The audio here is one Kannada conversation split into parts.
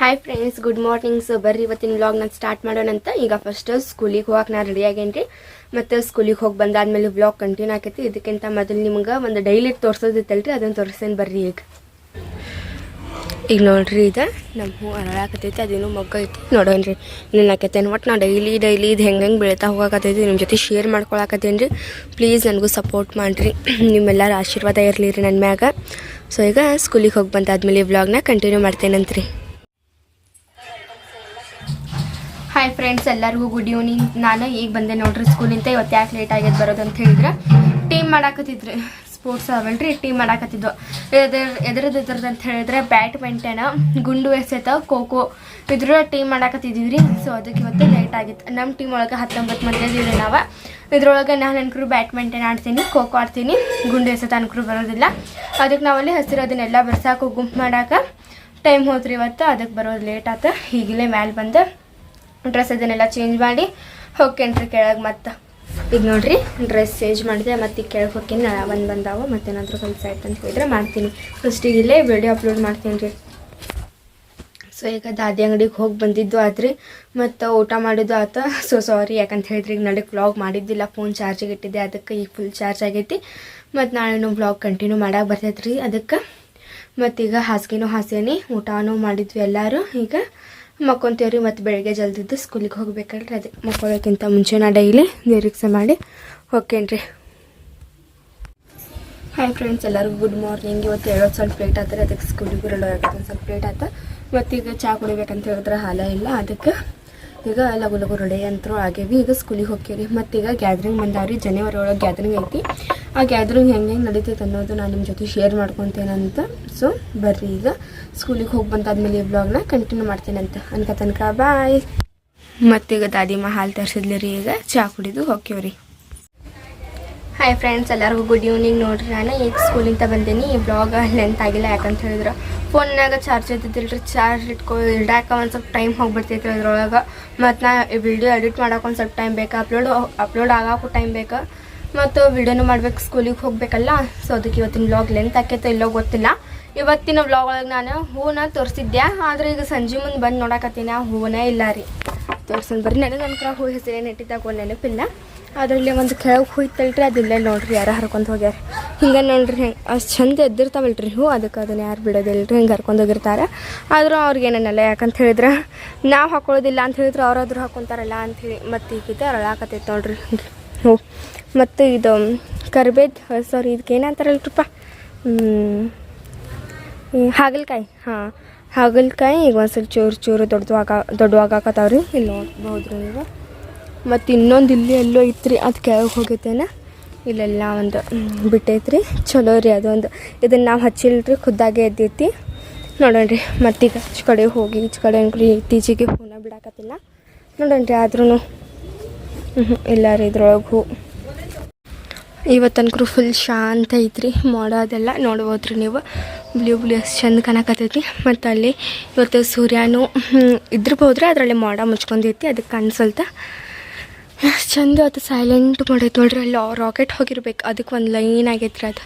Hi friends good morning so ಬರ್ರಿ ಇವತ್ತಿನ ವ್ಲಾಗ್ ನಾನು ಸ್ಟಾರ್ಟ್ ಮಾಡೋಣಂತ ಈಗ ಫಸ್ಟ್ ಸ್ಕೂಲಿಗೆ ಹೋಗಕ್ಕೆ ನಾನು ರೆಡಿ ಆಗೇನ್ರಿ. ಮತ್ತು ಸ್ಕೂಲಿಗೆ ಹೋಗಿ ಬಂದಾದ್ಮೇಲೆ ವ್ಲಾಗ್ ಕಂಟಿನ್ಯೂ ಆಕೈತಿ. ಇದಕ್ಕಿಂತ ಮೊದಲು ನಿಮ್ಗೆ ಒಂದು ಡೈಲಿ ತೋರಿಸೋದಿತ್ತಲ್ರಿ ಅದನ್ನು ತೋರಿಸ್ತೇನೆ ಬರ್ರಿ ಈಗ. ಈಗ ನೋಡ್ರಿ ಇದು ನಮ್ಮ ಹೂ ಅರಳಾಕತೈತಿ ಅದೇನು ಮಗ್ಗ ಐತಿ. ನೋಡೋಣ್ರಿ ಇನ್ನೇನು ಆಕೈತೇನು? ಒಟ್ಟು ನಾ ಡೈಲಿ ಡೈಲಿ ಇದು ಹೆಂಗೆ ಹೆಂಗೆ ಬೆಳೀತಾ ಹೋಗಾಕತೈತಿ ನಿಮ್ಮ ಜೊತೆ ಶೇರ್ ಮಾಡ್ಕೊಳಕತ್ತೇನ್ರಿ. ಪ್ಲೀಸ್ ನನಗೂ ಸಪೋರ್ಟ್ ಮಾಡಿರಿ. ನಿಮ್ಮೆಲ್ಲರ ಆಶೀರ್ವಾದ ಇರಲಿ ರೀ ನನ್ನ ಮ್ಯಾಗ. ಸೊ ಈಗ ಸ್ಕೂಲಿಗೆ ಹೋಗಿ ಬಂದಾದ್ಮೇಲೆ ಈ ವ್ಲಾಗ್ನ ಕಂಟಿನ್ಯೂ ಮಾಡ್ತೇನಂತ್ರಿ. ಹಾಯ್ ಫ್ರೆಂಡ್ಸ್ ಎಲ್ಲರಿಗೂ ಗುಡ್ ಈವ್ನಿಂಗ್ ನಾನು ಈಗ ಬಂದೆ ನೋಡ್ರಿ ಸ್ಕೂಲಿಂದ ಇವತ್ತು ಯಾಕೆ ಲೇಟ್ ಆಗ್ಯದ ಬರೋದು ಅಂತ ಹೇಳಿದ್ರೆ ಟೀಮ್ ಮಾಡಾಕತ್ತಿದ್ರಿ. ಸ್ಪೋರ್ಟ್ಸ್ ಅವಲ್ರಿ ಟೀಮ್ ಮಾಡಾಕತ್ತಿದ್ದು ಎದ್ರ ಎದ್ರದ್ದು ಇದ್ರದ್ದು ಅಂತ ಹೇಳಿದ್ರೆ ಬ್ಯಾಡ್ಮಿಂಟನ್ ಗುಂಡು ಎಸೆತ, ಖೋ ಖೋ, ಇದ್ರ ಟೀಮ್ ಮಾಡಾಕತ್ತಿದ್ವಿ ಸೊ ಅದಕ್ಕೆ ಇವತ್ತು ಲೇಟ್ ಆಗಿತ್ತು. ನಮ್ಮ ಟೀಮ್ ಒಳಗೆ ಹತ್ತೊಂಬತ್ತು ಮಂದಿ ಇದೀವಿ ನಾವು. ಇದ್ರೊಳಗೆ ನಾನು ಅನ್ಕರು ಬ್ಯಾಡ್ಮಿಂಟನ್ ಆಡ್ತೀನಿ, ಖೋ ಖೋ ಆಡ್ತೀನಿ, ಗುಂಡು ಎಸೆತ ಅನ್ಕರು ಬರೋದಿಲ್ಲ. ಅದಕ್ಕೆ ನಾವಲ್ಲಿ ಹಸಿರು ಅದನ್ನೆಲ್ಲ ಬರ್ಸಾಕು ಗುಂಪು ಮಾಡಾಕ ಟೈಮ್ ಹೋದ್ರಿ ಇವತ್ತು. ಅದಕ್ಕೆ ಬರೋದು ಲೇಟ್ ಆಯ್ತು ಈಗಲೇ ಮ್ಯಾಲೆ ಬಂದು. ಡ್ರೆಸ್ ಅದನ್ನೆಲ್ಲ ಚೇಂಜ್ ಮಾಡಿ ಹೋಗ್ಕೇನ್ರಿ ಕೆಳಗೆ ಮತ್ತೆ. ಈಗ ನೋಡ್ರಿ ಡ್ರೆಸ್ ಚೇಂಜ್ ಮಾಡಿದೆ, ಮತ್ತೆ ಈಗ ಕೆಳಗೆ ಹೋಗ್ತೀನಿ ಒಂದು ಮತ್ತೆ ಮತ್ತೇನಾದರೂ ಕೆಲಸ ಆಯ್ತು ಅಂತ ಹೇಳಿದ್ರೆ ಮಾಡ್ತೀನಿ. ಫಸ್ಟಿಗೆ ಇಲ್ಲೇ ವಿಡಿಯೋ ಅಪ್ಲೋಡ್ ಮಾಡ್ತೀನಿ ರೀ. ಸೊ ಈಗ ದಾದಿ ಅಂಗಡಿಗೆ ಹೋಗಿ ಬಂದಿದ್ದು ಆದ್ರಿ ಮತ್ತು ಊಟ ಮಾಡಿದ್ದು ಆತ. ಸೊ ಸಾರಿ ಯಾಕಂತ ಹೇಳಿದ್ರೆ ಈಗ ನಡಕ್ಕೆ ವ್ಲಾಗ್ ಮಾಡಿದ್ದಿಲ್ಲ ಫೋನ್ ಚಾರ್ಜಿಗೆ ಇಟ್ಟಿದ್ದೆ, ಅದಕ್ಕೆ ಈಗ ಫುಲ್ ಚಾರ್ಜ್ ಆಗೈತಿ. ಮತ್ತು ನಾಳೆನೂ ವ್ಲಾಗ್ ಕಂಟಿನ್ಯೂ ಮಾಡಕ್ಕೆ ಬರ್ತೈತೆ ರೀ ಅದಕ್ಕೆ. ಮತ್ತೀಗ ಹಾಸಿಗೆನೂ ಹಾಸೇನಿ ಊಟನೂ ಮಾಡಿದ್ವಿ ಎಲ್ಲರೂ. ಈಗ ಮಕ್ಕೊಂತೀವ್ರಿ, ಮತ್ತು ಬೆಳಗ್ಗೆ ಜಲ್ದಿದ್ದು ಸ್ಕೂಲಿಗೆ ಹೋಗ್ಬೇಕಲ್ರಿ ಅದೇ. ಮಕ್ಕೊಳ್ಳೋಕ್ಕಿಂತ ಮುಂಚೆ ನಾ ಡೈಲಿ ನಿರೀಕ್ಷೆ ಮಾಡಿ ಹೋಗ್ಕೇನ್ರಿ ಹಾಯ್ ಫ್ರೆಂಡ್ಸ್ ಎಲ್ಲರಿಗೂ ಗುಡ್ ಮಾರ್ನಿಂಗ್ ಇವತ್ತು ಹೇಳೋದು ಸ್ವಲ್ಪ ಲೇಟ್ ಆದ್ರೆ ಅದಕ್ಕೆ ಸ್ಕೂಲಿಗೆ ಆಗತ್ತೆ ಸ್ವಲ್ಪ ಲೇಟ್ ಆತ. ಮತ್ತೀಗ ಚಹಾ ಕುಡಿಬೇಕಂತ ಹೇಳಿದ್ರೆ ಹಾಲ ಇಲ್ಲ, ಅದಕ್ಕೆ ಈಗ ಲಘು ಲಗು ರೆಡಿ ಅಂತರೂ ಆಗೇವಿ. ಈಗ ಸ್ಕೂಲಿಗೆ ಹೋಗ್ತೀವಿ ಮತ್ತೀಗ ಗ್ಯಾದ್ರಿಂಗ್ ಬಂದಾವ್ರಿ. ಜನವರಿ ಒಳಗೆ ಗ್ಯಾದ್ರಿಂಗ್ ಐತಿ. ಆ ಗ್ಯಾದ್ರಿಂಗ್ ಹೆಂಗೆ ಹೆಂಗೆ ನಡೀತೈತೆ ಅನ್ನೋದು ನಾನು ನಿಮ್ಮ ಜೊತೆ ಶೇರ್ ಮಾಡ್ಕೊತೇನಂತ ಸೊ ಬರ್ರಿ ಈಗ ಸ್ಕೂಲಿಗೆ ಹೋಗಿ ಬಂದಾದ್ಮೇಲೆ ಈ ಬ್ಲಾಗ್ನ ಕಂಟಿನ್ಯೂ ಮಾಡ್ತೇನಂತ ಅನ್ಕ ತನಕ ಬಾಯ್ ಮತ್ತೀಗ ದಾದಿಮ್ಮ ಹಾಲು ತರಿಸಿದ್ಲಿ ರೀ ಈಗ. ಚಹಾ ಕುಡಿದು ಹೋಗ್ತೀವ್ರಿ ಹಾಯ್ ಫ್ರೆಂಡ್ಸ್ ಎಲ್ಲರಿಗೂ ಗುಡ್ ಈವ್ನಿಂಗ್ ನೋಡ್ರಿ, ನಾನು ಈಗ ಸ್ಕೂಲಿಂದ ಬಂದೀನಿ. ಈ ಬ್ಲಾಗ್ ಲೆಂತ್ ಆಗಿಲ್ಲ, ಯಾಕಂತ ಹೇಳಿದ್ರೆ ಫೋನ್ನಾಗ ಚಾರ್ಜ್ ಇದ್ದಿದ್ದಿಲ್ರಿ ಚಾರ್ಜ್ ಇಟ್ಕೊ, ಇಡಾಕ ಒಂದು ಸ್ವಲ್ಪ ಟೈಮ್ ಹೋಗ್ಬಿಡ್ತೈತ್ರಿ ಅದ್ರೊಳಗೆ. ಮತ್ತು ನಾ ವಿಡಿಯೋ ಎಡಿಟ್ ಮಾಡೋಕೆ ಒಂದು ಸ್ವಲ್ಪ ಟೈಮ್ ಬೇಕು ಅಪ್ಲೋಡ್ ಅಪ್ಲೋಡ್ ಆಗೋಕ್ಕೂ ಟೈಮ್ ಬೇಕು. ಮತ್ತು ವಿಡಿಯೋನು ಮಾಡ್ಬೇಕು ಸ್ಕೂಲಿಗೆ ಹೋಗ್ಬೇಕಲ್ಲ ಸೊ ಅದಕ್ಕೆ ಇವತ್ತಿನ ಬ್ಲಾಗ್ ಲೆಂತ್ ಆಕೈತೋ ಇಲ್ಲೋ ಗೊತ್ತಿಲ್ಲ. ಇವತ್ತಿನ ಬ್ಲಾಗ್ ಒಳಗೆ ನಾನು ಹೂವನ್ನ ತೋರಿಸಿದ್ದೆ ಆದರೆ ಈಗ ಸಂಜೆ ಮುಂದೆ ಬಂದು ನೋಡಕತ್ತೀನಿ, ಆ ಹೂವನೇ ಇಲ್ಲ ರೀ. ತೋರ್ಸನ್ ಬರ್ರಿ ನನಗೆ ಅನ್ಕರ ಹೂ ಹೆಸರೇನು ಇಟ್ಟಿದ್ದಾಗ ನೆನಪಿಲ್ಲ. ಅದರಲ್ಲಿ ಒಂದು ಕೆಳಗೆ ಹೋಯ್ತಲ್ರಿ, ಅದಿಲ್ಲೇ ನೋಡ್ರಿ ಯಾರು ಹರ್ಕೊಂಡು ಹೋಗ್ಯಾರ. ಹಿಂಗೆ ನೋಡ್ರಿ ಹೆಂಗೆ ಅಷ್ಟು ಚಂದ ಎದ್ದಿರ್ತಾವಲ್ರಿ ಹ್ಞೂ ಅದಕ್ಕೆ ಅದನ್ನ ಯಾರು ಬಿಡೋದಿಲ್ಲರಿ ಹಿಂಗೆ ಹರ್ಕೊಂಡು ಹೋಗಿರ್ತಾರೆ. ಆದರೂ ಅವ್ರಿಗೆ ಏನನ್ನಲ್ಲ ಯಾಕಂತ ಹೇಳಿದ್ರೆ, ನಾವು ಹಾಕೊಳ್ಳೋದಿಲ್ಲ ಅಂತ ಹೇಳಿದ್ರೆ ಅವ್ರಾದ್ರೂ ಹಾಕೊತಾರಲ್ಲ ಅಂಥೇಳಿ ಮತ್ತು ಈಗಿದೆ ಅರಳಾಕತ್ತೈತೆ ನೋಡ್ರಿ ಹ್ಞೂ. ಮತ್ತು ಇದು, ಕರ್ಬೇದ್ ಸಾರಿ ಇದಕ್ಕೆ ಏನಂತಾರಲ್ರಿಪ್ಪ ಹಾಗಲಕಾಯಿ, ಹಾಂ, ಹಾಗಲಕಾಯಿ, ಈಗ ಒಂದು ಸ್ವಲ್ಪ ಚೂರು ಚೂರು ದೊಡ್ಡವಾಗ ದೊಡ್ಡವಾಗಾಕತ್ತಾವ್ರಿ ಇಲ್ಲಿ ನೋಡ್ಬೋದ್ರಿ ನೀವು. ಮತ್ತು ಇನ್ನೊಂದು ಇಲ್ಲಿ ಎಲ್ಲೋ ಇತ್ತು ರೀ ಅದು ಕೆಳಗೆ ಹೋಗೈತೇನ? ಇಲ್ಲೆಲ್ಲ ಒಂದು ಬಿಟ್ಟೈತ್ರಿ. ಚಲೋ ರೀ ಅದೊಂದು ಇದನ್ನು ನಾವು ಹಚ್ಚಿಲ್ರಿ, ಖುದ್ದಾಗೆ ಎದ್ದೈತಿ. ನೋಡೋಣ್ರಿ ಮತ್ತೀಗ ಈಚೆ ಕಡೆ ಹೋಗಿ, ಈಚೆ ಕಡೆ ಅಂಕ್ರಿ ಇತ್ತೀಚೆಗೆ ಹೂನ ಬಿಡಾಕತ್ತಿಲ್ಲ. ನೋಡೋಣ ರೀ ಆದ್ರೂ ಇಲ್ಲ ರೀ ಇದ್ರೊಳಗೆ ಹೂ. ಇವತ್ತನ್ಕರು ಫುಲ್ ಶಾಂತ ಐತ್ರಿ, ಮೋಡ ಅದೆಲ್ಲ. ನೋಡ್ಬೋದ್ರಿ ನೀವು. ಬ್ಲೂ ಬ್ಲೂ ಅಷ್ಟು ಚಂದ ಕಾಣಕತ್ತೈತಿ. ಮತ್ತು ಅಲ್ಲಿ ಇವತ್ತು ಸೂರ್ಯನೂ ಇದ್ರಬೋದ್ರೆ, ಅದರಲ್ಲಿ ಮೋಡ ಮುಚ್ಕೊಂಡೈತಿ ಅದಕ್ಕೆ ಅನ್ಸಲ್ತ ಎಷ್ಟು ಚಂದ ಅದು ಸೈಲೆಂಟ್ ಮಾಡೈತೆ ನೋಡ್ರಿ, ಅಲ್ಲಿ ರಾಕೆಟ್ ಹೋಗಿರ್ಬೇಕು. ಅದಕ್ಕೆ ಒಂದು ಲೈನ್ ಆಗೈತ್ರಿ ಅದು.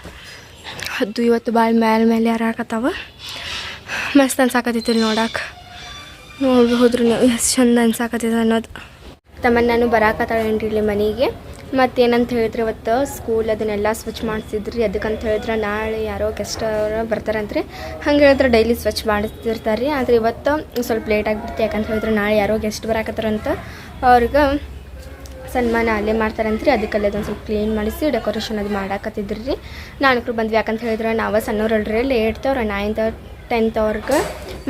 ಅದು ಇವತ್ತು ಭಾಳ ಮೇಲೆ ಮೇಲೆ ಯಾರಾಕತ್ತಾವ. ಮಸ್ತ್ ಅನ್ಸಾಕತ್ತೈತಿ ನೋಡಕ್ಕೆ ನೋಡ್ಬೋದ್ರಿ ನೀವು, ಎಷ್ಟು ಚಂದ ಅನ್ಸಾಕತ್ತೈತೆ ಅನ್ನೋದು. ತಮ್ಮನ್ನ ನಾನು ಬರಾಕತ್ತಾಳೇನ್ರಿ ಇಲ್ಲಿ ಮನೆಗೆ. ಮತ್ತೇನಂತ ಹೇಳಿದ್ರೆ ಇವತ್ತು ಸ್ಕೂಲ್ ಅದನ್ನೆಲ್ಲ ಸ್ವಚ್ಛ ಮಾಡಿಸಿದ್ರಿ ಅದಕ್ಕಂತ ಹೇಳಿದ್ರೆ ನಾಳೆ ಯಾರೋ ಗೆಸ್ಟ್ ಬರ್ತಾರಂತ್ರಿ. ಹಂಗೆ ಹೇಳಿದ್ರೆ ಡೈಲಿ ಸ್ವಚ್ಛ ಮಾಡಿಸ್ತಿರ್ತಾರೆ ರೀ ಆದರೆ ಇವತ್ತು ಸ್ವಲ್ಪ ಲೇಟ್ ಆಗಿಬಿಡ್ತು. ಯಾಕಂತ ಹೇಳಿದ್ರೆ ನಾಳೆ ಯಾರೋ ಗೆಸ್ಟ್ ಬರಾಕತ್ತಾರಂತ. ಅವ್ರಿಗೆ ಸನ್ಮಾನ ಅಲ್ಲೇ ಮಾಡ್ತಾರಂತ್ರಿ. ಅದಕ್ಕೆ ಅಲ್ಲೇ ಅದೊಂದು ಸ್ವಲ್ಪ ಕ್ಲೀನ್ ಮಾಡಿಸಿ ಡೆಕೋರೇಷನ್ ಅದು ಮಾಡಾಕತ್ತಿದ್ರಿ. ರೀ ನಾಲ್ಕರು ಬಂದ್ವಿ. ಯಾಕಂತ ಹೇಳಿದ್ರೆ ನಾವು ಸಣ್ಣವ್ರಲ್ರಿ. ಲೇಟ್ತವ್ರು ನೈನ್ತ್ ಟೆಂತ್ ಅವ್ರಿಗೆ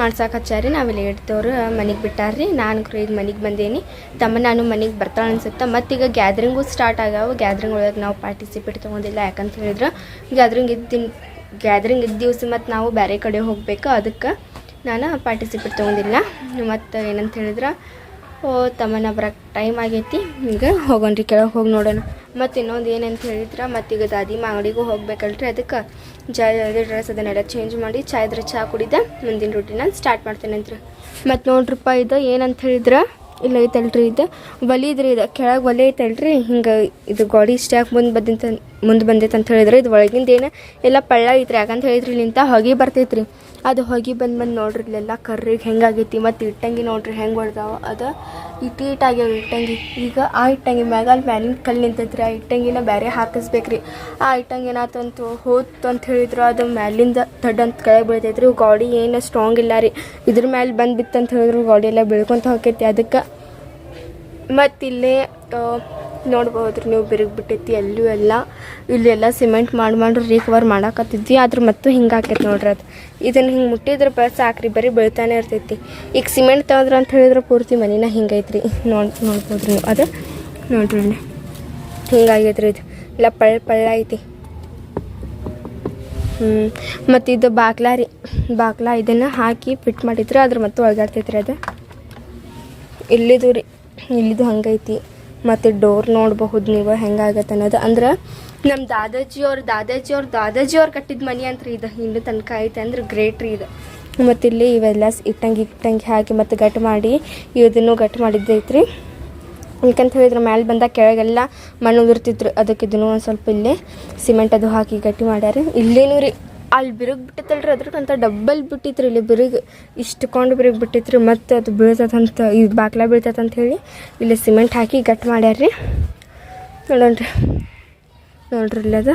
ಮಾಡ್ಸಕ್ಕೆ ಹಚ್ಚಾರಿ. ನಾವಿಲ್ಲಿ ಏಟ್ದವ್ರು ಮನೆಗೆ ಬಿಟ್ಟಾರ್ರಿ. ನಾನು ಈಗ ಮನೆಗೆ ಬಂದೇನಿ. ತಮ್ಮ ನಾನು ಮನೆಗೆ ಬರ್ತಾಳೆ ಅನ್ಸುತ್ತೆ. ಮತ್ತೀಗ ಗ್ಯಾದ್ರಿಂಗು ಸ್ಟಾರ್ಟ್ ಆಗ್ಯಾವ ಗ್ಯಾದ್ರಿಂಗ್ ಒಳಗೆ ನಾವು ಪಾರ್ಟಿಸಿಪೇಟ್ ತೊಗೊಂಡಿಲ್ಲ. ಯಾಕಂತ ಹೇಳಿದ್ರೆ ಗ್ಯಾದ್ರಿಂಗ್ ಇದ್ದಿನ ಗ್ಯಾದ್ರಿಂಗ್ ಇದ್ದ ದಿವಸ ಮತ್ತು ನಾವು ಬೇರೆ ಕಡೆ ಹೋಗ್ಬೇಕು. ಅದಕ್ಕೆ ನಾನು ಪಾರ್ಟಿಸಿಪೇಟ್ ತೊಗೊಂಡಿಲ್ಲ. ಮತ್ತು ಏನಂತ ಹೇಳಿದ್ರೆ ತಮ್ಮನ ಬರಕ್ಕೆ ಟೈಮ್ ಆಗೈತಿ. ಹಿಂಗೆ ಹೋಗೋಣ್ರಿ ಕೆಳಗೆ ಹೋಗಿ ನೋಡೋಣ. ಮತ್ತು ಇನ್ನೊಂದು ಏನಂತ ಹೇಳಿದ್ರೆ ಮತ್ತೀಗ ದಾದಿ ಅಂಗಡಿಗೂ ಹೋಗ್ಬೇಕಲ್ರಿ ಅದಕ್ಕೆ. ಜಾ ಡ್ರೆಸ್ ಅದನ್ನೆಲ್ಲ ಚೇಂಜ್ ಮಾಡಿ ಚಾಯ್ದ್ರ ಚಹಾ ಕುಡಿದ, ಮುಂದಿನ ರೂಟೀನ ಸ್ಟಾರ್ಟ್ ಮಾಡ್ತೇನೆ ಅಂತ ಮತ್ತು ನೋಡ್ರಪ್ಪ, ಇದು ಏನಂತ ಹೇಳಿದ್ರೆ? ಇಲ್ಲ, ಐತಲ್ರಿ ಇದು. ಒಲೆ ಇದ್ರಿ ಇದು. ಕೆಳಗೆ ಒಲೆ ಐತಲ್ರಿ. ಹಿಂಗೆ ಇದು ಗಾಡಿ ಸ್ಟ್ಯಾಕ್ ಮುಂದೆ ಬದ್ದಿಂತ ಮುಂದೆ ಬಂದೈತೆ ಅಂತ ಹೇಳಿದ್ರೆ ಇದು ಒಳಗಿಂದ ಏನು, ಎಲ್ಲ ಪಳ್ಳ ಐತ್ರಿ ಯಾಕಂತ ಹೇಳಿದ್ರಿ ಇಲ್ಲಿಂತ ಹೊಗೆ ಬರ್ತೈತ್ರಿ. ಅದು ಹೊಗೆ ಬಂದು ಬಂದು ನೋಡ್ರಿ, ಇಲ್ಲೆಲ್ಲ ಕರ್ರಿಗೆ ಹೆಂಗಾಗೈತಿ ಮತ್ತು ಇಟ್ಟಂಗಿ ನೋಡ್ರಿ ಹೆಂಗೆ ಹೊಡ್ದಾವ ಅದು ಇಟ್ಟು ಇಟ್ಟಾಗ್ಯಾವ ಇಟ್ಟಂಗಿ. ಈಗ ಆ ಇಟ್ಟಂಗಿ ಮ್ಯಾಗ ಅಲ್ಲಿ ಮ್ಯಾಲಿನ ಕಲ್ಲು ನಿಂತೈತ್ರಿ, ಆ ಇಟ್ಟಂಗಿನ ಬೇರೆ ಹಾಕಿಸ್ಬೇಕ್ರಿ. ಆ ಇಟ್ಟಂಗಿ ಏನಾತಂತು ಹೋತು ಅಂತ ಹೇಳಿದ್ರು, ಅದು ಮ್ಯಾಲಿಂದ ದಡ್ಡ ಅಂತ ಕೆಳಗೆ ಬೀಳ್ತೈತ್ರಿ. ಗಾಡಿ ಏನು ಸ್ಟ್ರಾಂಗ್ ಇಲ್ಲ ರೀ. ಇದ್ರ ಮ್ಯಾಲೆ ಬಂದು ಬಿತ್ತಂತ ಹೇಳಿದ್ರು, ಗಾಡಿ ಎಲ್ಲ ಬೆಳ್ಕೊತ ಹೋಗೈತಿ ಅದಕ್ಕೆ ಮತ್ತು ಇಲ್ಲೇ ನೋಡ್ಬೋದ್ರಿ, ನೀವು ಬಿರುಗಿ ಬಿಟ್ಟೈತಿ ಎಲ್ಲೂ. ಎಲ್ಲ ಇಲ್ಲೆಲ್ಲ ಸಿಮೆಂಟ್ ಮಾಡಿ ಮಾಡಿ ರೀಕವರ್ ಮಾಡಾಕತ್ತಿದ್ವಿ, ಆದ್ರೆ ಮತ್ತು ಹಿಂಗೆ ಆಕೈತಿ ನೋಡ್ರಿ ಅದು. ಇದನ್ನು ಹಿಂಗೆ ಮುಟ್ಟಿದ್ರೆ ಬಸ್ ಸಾಕ್ರಿ, ಬರೀ ಬೆಳಿತಾನೆ ಇರ್ತೈತಿ. ಈಗ ಸಿಮೆಂಟ್ ತಗೊಂಡ್ರೆ ಅಂತ ಹೇಳಿದ್ರೆ ಪೂರ್ತಿ ಮನೇನ ಹಿಂಗೈತ್ರಿ. ನೋಡಿ, ನೋಡ್ಬೋದ್ರಿ ನೀವು. ಅದು ನೋಡ್ರಿ ಹಿಂಗಾಗೈತ್ರಿ ಇದು. ಇಲ್ಲ ಪಳ್ಳ ಪಳ್ಳ ಐತಿ. ಹ್ಞೂ ಮತ್ತು ಇದು ಬಾಗ್ಲ ರೀ. ಬಾಗ್ಲ ಇದನ್ನು ಹಾಕಿ ಫಿಟ್ ಮಾಡಿದ್ರೆ ಅದ್ರ ಮತ್ತೆ ಒಳಗಾಡ್ತೈತ್ರಿ ಅದು. ಇಲ್ಲಿದು ರೀ. ಇಲ್ಲಿದು ಹಂಗೈತಿ. ಮತ್ತು ಡೋರ್ ನೋಡಬಹುದು ನೀವು, ಹೆಂಗಾಗತ್ತೆ ಅನ್ನೋದು. ಅಂದ್ರೆ ನಮ್ಮ ದಾದಾಜಿ ಅವ್ರ ದಾದಾಜಿ ಅವ್ರ ದಾದಾಜಿ ಅವ್ರು ಕಟ್ಟಿದ ಮನೆ ಅಂತ ರೀ ಇದು. ಹಿಂದೆ ತನಕ ಐತೆ ಅಂದ್ರೆ ಗ್ರೇಟ್ ರೀ ಇದು. ಮತ್ತು ಇಲ್ಲಿ ಇವೆಲ್ಲ ಇಟ್ಟಂಗಿ ಇಟ್ಟಂಗಿ ಹಾಕಿ ಮತ್ತು ಗಟ್ಟು ಮಾಡಿ ಇದನ್ನು ಗಟ್ಟು ಮಾಡಿದ್ದೈತ್ರಿ ಯಾಕಂತ ಹೇಳಿದ್ರೆ ಮ್ಯಾಲೆ ಬಂದಾಗ ಕೆಳಗೆಲ್ಲ ಮಣ್ಣು ಉದುರ್ತಿದ್ರು. ಅದಕ್ಕೆ ಇದನ್ನು ಒಂದು ಸ್ವಲ್ಪ ಇಲ್ಲೇ ಸಿಮೆಂಟ್ ಅದು ಹಾಕಿ ಗಟ್ಟಿ ಮಾಡ್ಯಾರ. ಇಲ್ಲೇನು ರೀ. ಅಲ್ಲಿ ಬಿರುಗ್ ಬಿಟ್ಟಿತ್ತಲ್ರಿ ಅದ್ರಕ್ಕಂತ ಡಬ್ಬಲ್ ಬಿಟ್ಟಿತ್ರಿ ಇಲ್ಲಿ ಬಿರುಗ್. ಇಷ್ಟಕೊಂಡು ಬಿರುಗ್ ಬಿಟ್ಟಿತ್ರಿ, ಮತ್ತು ಅದು ಬೀಳ್ತದಂತ, ಈ ಬಾಗ್ಲ ಬೀಳ್ತದಂತ ಹೇಳಿ ಇಲ್ಲಿ ಸಿಮೆಂಟ್ ಹಾಕಿ ಗಟ್ ಮಾಡ್ಯಾರ್ರಿ. ನೋಡೋಣ್ರಿ. ನೋಡ್ರಿ ಇಲ್ಲಿ ಅದು.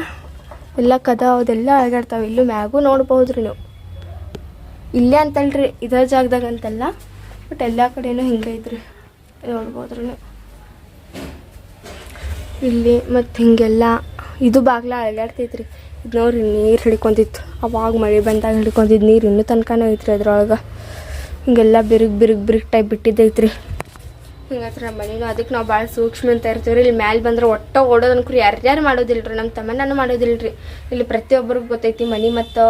ಎಲ್ಲ ಕದ ಅದೆಲ್ಲ ಅಳಗಾಡ್ತಾವೆ. ಇಲ್ಲೂ ಮ್ಯಾಗೂ ನೋಡ್ಬೋದು ರೀ ನೀವು ಇಲ್ಲೇ ಅಂತಲ್ರಿ, ಇದೇ ಜಾಗದಾಗ ಅಂತಲ್ಲ. ಬಟ್ ಎಲ್ಲ ಕಡೆನೂ ಹಿಂಗೈತ್ರಿ ನೋಡ್ಬೋದ್ರಿ ನೀವು ಇಲ್ಲಿ ಮತ್ತು ಹಿಂಗೆಲ್ಲ, ಇದು ಬಾಗ್ಲ ಅಳ್ಳಾಡ್ತೈತ್ರಿ ನೋಡ್ರಿ ನೀರು ಹಿಡ್ಕೊಂತಿತ್ತು ಅವಾಗ ಮಳೆ ಬಂದಾಗ ಹಿಡ್ಕೊಂತಿದ್ದು ನೀರು ಇನ್ನೂ ತನಕನೂ ಐತ್ರಿ ಅದ್ರೊಳಗೆ. ಹಿಂಗೆಲ್ಲ ಬಿರುಗ್ ಬಿರುಗ್ ಬಿರುಗ್ ಟೈಪ್ ಬಿಟ್ಟಿದ್ದೈತ್ರಿ. ಹಿಂಗತ್ರ ನಮ್ಮ ಮನೇನು ಅದಕ್ಕೆ ನಾವು ಭಾಳ ಸೂಕ್ಷ್ಮ ಅಂತ ಇರ್ತೀವಿ ಇಲ್ಲಿ ಮ್ಯಾಲೆ ಬಂದ್ರೆ ಒಟ್ಟ ಓಡೋದು ಅನ್ಕ್ರಿ ಯಾರ್ಯಾರು ಮಾಡೋದಿಲ್ಲ ರೀ ನಮ್ಮ ತಮ್ಮನೂ ಮಾಡೋದಿಲ್ಲ ರೀ ಇಲ್ಲಿ ಪ್ರತಿಯೊಬ್ಬರಿಗೂ ಗೊತ್ತೈತಿ ಮನೆ ಮತ್ತು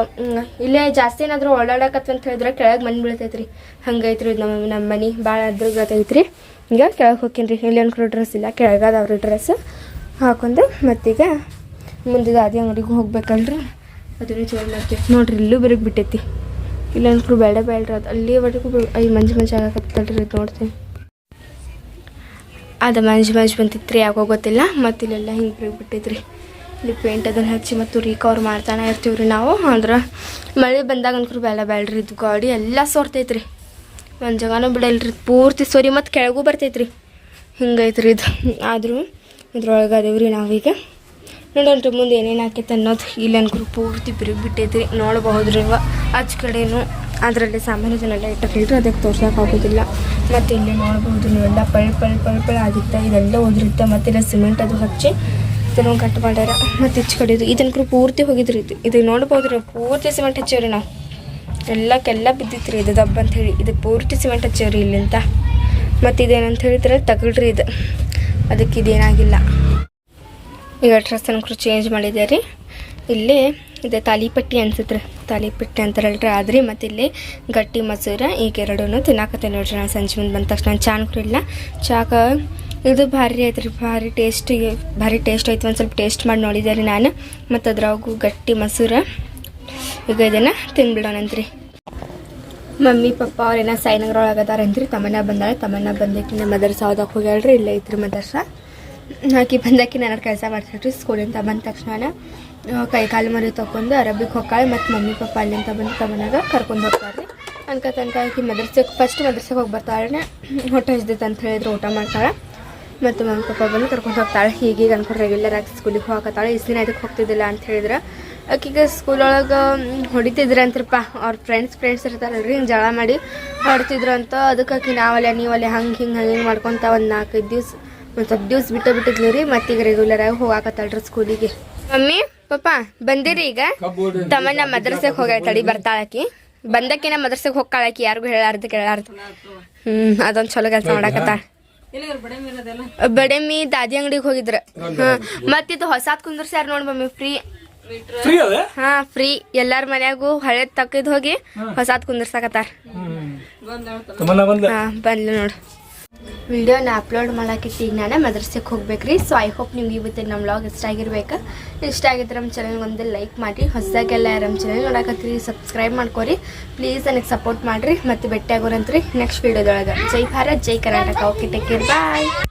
ಇಲ್ಲೇ ಜಾಸ್ತಿ ಏನಾದರೂ ಓಡಾಡಕತ್ವ ಅಂತ ಹೇಳಿದ್ರೆ ಕೆಳಗೆ ಮನೆ ಬೀಳ್ತೈತ್ರಿ. ಹಂಗೈತ್ರಿ ಇದು ನಮ್ಮ ನಮ್ಮ ಮನೆ ಭಾಳ ಅದ್ರ ಗೊತ್ತೈತ್ರಿ ಈಗ ಕೆಳಗೆ ಹೋಗ್ತೀನಿ ರೀ ಇಲ್ಲಿ ಅನ್ಕೊಂಡು ಡ್ರೆಸ್ ಇಲ್ಲ ಕೆಳಗದವ್ರಿ ಡ್ರೆಸ್ ಹಾಕೊಂಡು ಮತ್ತೀಗ ಮುಂದೆ ಅದೇ ಅಂಗಡಿಗೆ ಹೋಗ್ಬೇಕಲ್ರಿ? ಅದನ್ನು ಚೇಂಜ್ ಮಾಡ್ತೀವಿ. ನೋಡ್ರಿ, ಇಲ್ಲೂ ಬೆರಗ್ ಬಿಟ್ಟೈತಿ. ಇಲ್ಲ ಅನ್ಕೊಳು ಬೇಡ ಬೇಡ್ರಿ, ಅದು ಅಲ್ಲಿವರೆಗೂ ಐ ಮಂಜು ಮಂಜು ಆಗಕತ್ತಲ್ರಿ ಇದು ನೋಡ್ತೀನಿ. ಅದು ಮಂಜು ಮಂಜು ಬಂತಿತ್ತು ಯಾಕೋ ಗೊತ್ತಿಲ್ಲ, ಮತ್ತು ಇಲ್ಲೆಲ್ಲ ಹಿಂಗೆ ಬೆರಗ್ ಬಿಟ್ಟೈತ್ರಿ. ಇಲ್ಲಿ ಪೇಂಟ್ ಅದನ್ನು ಹಚ್ಚಿ ಮತ್ತು ರೀಕವರ್ ಮಾಡ್ತಾನೆ ಇರ್ತೀವಿ ರೀ ನಾವು. ಅಂದ್ರೆ ಮಳೆ ಬಂದಾಗ ಅನ್ಕರು ಬೇಡ ಬೇಡ್ರಿ, ಇದು ಗಾಡಿ ಎಲ್ಲ ಸೋರ್ತೈತ್ರಿ. ಒಂದು ಜಾಗನೂ ಬಿಡಲ್ರಿ, ಪೂರ್ತಿ ಸೋರಿ ಮತ್ತು ಕೆಳಗೂ ಬರ್ತೈತ್ರಿ. ಹಿಂಗೈತ್ರಿ ಇದು. ಆದರೂ ಇದ್ರೊಳಗೆ ಅದೇವ್ರಿ ನಾವೀಗ. ನೋಡೋಣ್ರಿ ಮುಂದೆ ಏನೇನು ಆಕೈತೆ ಅನ್ನೋದು. ಇಲ್ಲಿ ಅನ್ಕರು ಪೂರ್ತಿ ಬಿರುಗ್ ಬಿಟ್ಟೈತ್ರಿ ನೋಡಬಹುದ್ರಿ ಇವ ಆಚ ಕಡೆನೂ ಅದರಲ್ಲಿ ಸಾಮಾನ್ಯ ಇದನ್ನೆಲ್ಲ ಇಟ್ಟಿಲ್ರಿ ಅದಕ್ಕೆ ತೋರ್ಸೋಕೆ ಆಗೋದಿಲ್ಲ. ಮತ್ತು ಇಲ್ಲಿ ನೋಡ್ಬೋದು ನೀವೆಲ್ಲ ಪಳ್ ಪಳ್ ಪಳ್ ಪಳ್ ಆಗಿತ್ತ ಇದೆಲ್ಲ ಉದುರಿತ್ತ ಮತ್ತು ಇಲ್ಲ ಸಿಮೆಂಟ್ ಅದು ಹಚ್ಚಿ ಇದನ್ನು ಕಟ್ ಮಾಡ್ಯಾರ. ಮತ್ತು ಹೆಚ್ಚು ಕಡೆದು ಇದನ್ಕರು ಪೂರ್ತಿ ಹೋಗಿದ್ರಿ ಇದು. ಇದು ನೋಡ್ಬೋದು ರೀ ಪೂರ್ತಿ ಸಿಮೆಂಟ್ ಹಚ್ಚೇವ್ರಿ ನಾವು. ಎಲ್ಲಕ್ಕೆಲ್ಲ ಬಿದ್ದಿತ್ತು ರೀ ಇದು ದಬ್ಬ ಅಂಥೇಳಿ ಇದು ಪೂರ್ತಿ ಸಿಮೆಂಟ್ ಹಚ್ಚೇವ್ರಿ ಇಲ್ಲಿಂದ. ಮತ್ತು ಇದೇನಂತ ಹೇಳಿದ್ರೆ ತಗಳ್ರಿ ಇದು. ಅದಕ್ಕೆ ಇದೇನಾಗಿಲ್ಲ. ಈಗ ಡ್ರೆಸ್ ಅನ್ಕರು ಚೇಂಜ್ ಮಾಡಿದೆ ರೀ. ಇಲ್ಲಿ ಇದೆ ತಾಲಿಪಟ್ಟಿ ಅನ್ಸುತ್ತೆ ತಾಲಿಪಟ್ಟಿ ಅಂತಾರಲ್ರಿ ಆದ್ರಿ ಮತ್ತು ಇಲ್ಲಿ ಗಟ್ಟಿ ಮಸೂರ, ಈಗ ಎರಡೂ ತಿನ್ನಾಕತ್ತೆ ನೋಡ್ರಿ ನಾನು ಸಂಜೆ ಮುಂದೆ ಬಂದ ತಕ್ಷಣ. ಚಾ ಇಲ್ಲ. ಚಾಕ ಇದು ಭಾರಿ ಐತ್ರಿ ಭಾರಿ ಟೇಸ್ಟ್ ಭಾರಿ ಟೇಸ್ಟ್ ಆಯ್ತು ಒಂದು ಸ್ವಲ್ಪ ಟೇಸ್ಟ್ ಮಾಡಿ ನೋಡಿದೆ ರೀ ನಾನು. ಮತ್ತು ಅದ್ರಾಗೂ ಗಟ್ಟಿ ಮಸೂರ. ಈಗ ಇದನ್ನು ತಿನ್ಬಿಡೋಣಂತ್ರಿ ಮಮ್ಮಿ, ಪಪ್ಪ ಅವ್ರೇನ ಸಾಯಿನಗರ ಒಳಗದಾರಂತ್ರಿ ತಮ್ಮನ್ನ ಬಂದಾಳೆ ತಮ್ಮನ ಬಂದಕ್ಕೆ ನಮ್ಮ ಮದರ್ಸ ಹೋಗ್ಯಾಳ್ರಿ. ಇಲ್ಲೇ ಐತ್ರಿ ಮದರ್ಸ. ಆಕಿ ಬಂದಾಕಿ ನಾನು ಕೆಲಸ ಮಾಡ್ತಿರ್ತೀವಿ ಸ್ಕೂಲಿಂದ ಬಂದ ತಕ್ಷಣ ಕೈ ಕಾಲು ಮರಿ ತೊಗೊಂಡು ಅರಬ್ಬಿಗೆ ಹೋಗ್ತಾಳೆ ಮತ್ತು ಮಮ್ಮಿ ಪಪ್ಪ ಅಲ್ಲಿಂದ ಬಂದು ತಮ್ಮನಾಗ ಕರ್ಕೊಂಡು ಹೋಗ್ತಾರೆ. ಅನ್ಕ ತನಕ ಆಕಿ ಮದರ್ಸಕ್ಕೆ ಫಸ್ಟ್ ಮದರ್ಸಕ್ಕೆ ಹೋಗಿ ಬರ್ತಾಳೆ ಹೊಟ್ಟೆ ಹಚ್ದಿತ್ತು ಅಂತ ಹೇಳಿದ್ರು ಊಟ ಮಾಡ್ತಾಳೆ. ಮತ್ತು ಮಮ್ಮಿ ಪಪ್ಪ ಬಂದು ಕರ್ಕೊಂಡು ಹೋಗ್ತಾಳೆ. ಹೀಗೀಗ ಅನ್ಕೊಂಡು ರೆಗ್ಯುಲರ್ ಆಗಿ ಸ್ಕೂಲಿಗೆ ಇಷ್ಟು ದಿನ ಇದಕ್ಕೆ ಹೋಗ್ತಿದ್ದಿಲ್ಲ ಅಂತ ಹೇಳಿದ್ರೆ. ಆಕಿಗೆ ಸ್ಕೂಲೊಳಗೆ ಹೊಡಿತಿದ್ರು ಅಂತಿರಪ್ಪ ಅವ್ರ ಫ್ರೆಂಡ್ಸ್ ಫ್ರೆಂಡ್ಸ್ ಇರ್ತಾರಲ್ರಿ, ಹಿಂಗೆ ಜಳ ಮಾಡಿ ಹೊಡ್ತಿದ್ರು ಅಂತ ಅದಕ್ಕೆ ಆಕಿ ನಾವಲ್ಲ ನೀವಲ್ಲ ಹಂಗೆ ಹಿಂಗೆ ಹಂಗೆ ಹಿಂಗೆ ಮಾಡ್ಕೊತ ಒಂದು ನಾಲ್ಕೈದು ದಿವ್ಸ ಒಂದು ಸ್ವಲ್ಪ ದಿವ್ಸ ಬಿಟ್ಟು ಬಿಟ್ಟಿದ್ಲು ರೀ ಮತ್ತೀಗ ರೆಗ್ಯುಲರ್ ಆಗಿ ಹೋಗಾಕತ್ತಾಳ್ರಿ ಸ್ಕೂಲಿಗೆ ಮಮ್ಮಿ ಪಾಪ ಬಂದಿರಿ ಈಗ? ತಮ್ಮಣ್ಣ ಮದ್ರಸೆಗೆ ಹೋಗ್ಯಾಳ ತಡಿ ಬರ್ತಾಳಕಿ ಬಂದಕ್ಕಿನ ಮದ್ರಸೆಗೆ ಹೋಗ್ಕಾಳಕಿ ಯಾರಿಗೂ ಹೇಳಾರ್ದು ಕೇಳಾರ್ದು. ಹ್ಮ್ ಅದೊಂದು ಚಲೋ ಕೆಲಸ ಮಾಡಾಕತ್ತಾಳ. ಬಡಮಿ ದಾದಿ ಅಂಗಡಿಗೆ ಹೋಗಿದ್ರ. ಹಾ ಮತ್ತಿದು ಹೊಸಾದ್ ಕುಂದ್ರಸ್ಯಾರ ನೋಡ್ ಮಮ್ಮಿ ಫ್ರೀ. ಫ್ರೀ ಅದ? ಹಾ ಫ್ರೀ. ಎಲ್ಲಾರ ಮನ್ಯಾಗೂ ಹಳೇದ್ ತಕ್ಕಿದ್ ಹೋಗಿ ಹೊಸಾದ್ ಕುಂದ್ರಸಾಕತ್ತಾರ. ಬಂದ್ಲು ನೋಡು. ವಿಡಿಯೋನ ಅಪ್ಲೋಡ್ ಮಾಡಾಕಿತ್ತು ಈಗ ನಾನೇ ಮದ್ರಸಕ್ಕೆ ಹೋಗ್ಬೇಕ್ರಿ. ಸೊ ಐ ಹೋಪ್ ನಿಮ್ಗೆ ಇವತ್ತಿನ ನಮ್ಮ ವ್ಲಾಗ್ ಇಷ್ಟ ಆಗಿರ್ಬೇಕು. ಇಷ್ಟ ಆಗಿದ್ರೆ ನಮ್ಮ ಚಾನಲ್ಗೆ ಒಂದು ಲೈಕ್ ಮಾಡಿ. ಹೊಸದಾಗೆಲ್ಲ ನಮ್ಮ ಚಾನಲ್ ನೋಡಕತ್ತೀರಿ ಸಬ್ಸ್ಕ್ರೈಬ್ ಮಾಡ್ಕೊರಿ. ಪ್ಲೀಸ್ ನನಗೆ ಸಪೋರ್ಟ್ ಮಾಡಿರಿ. ಮತ್ತು ಭೇಟಿ ನೆಕ್ಸ್ಟ್ ವಿಡಿಯೋದೊಳಗೆ ಜೈ ಭಾರತ್, ಜೈ Karnataka. Okay take care bye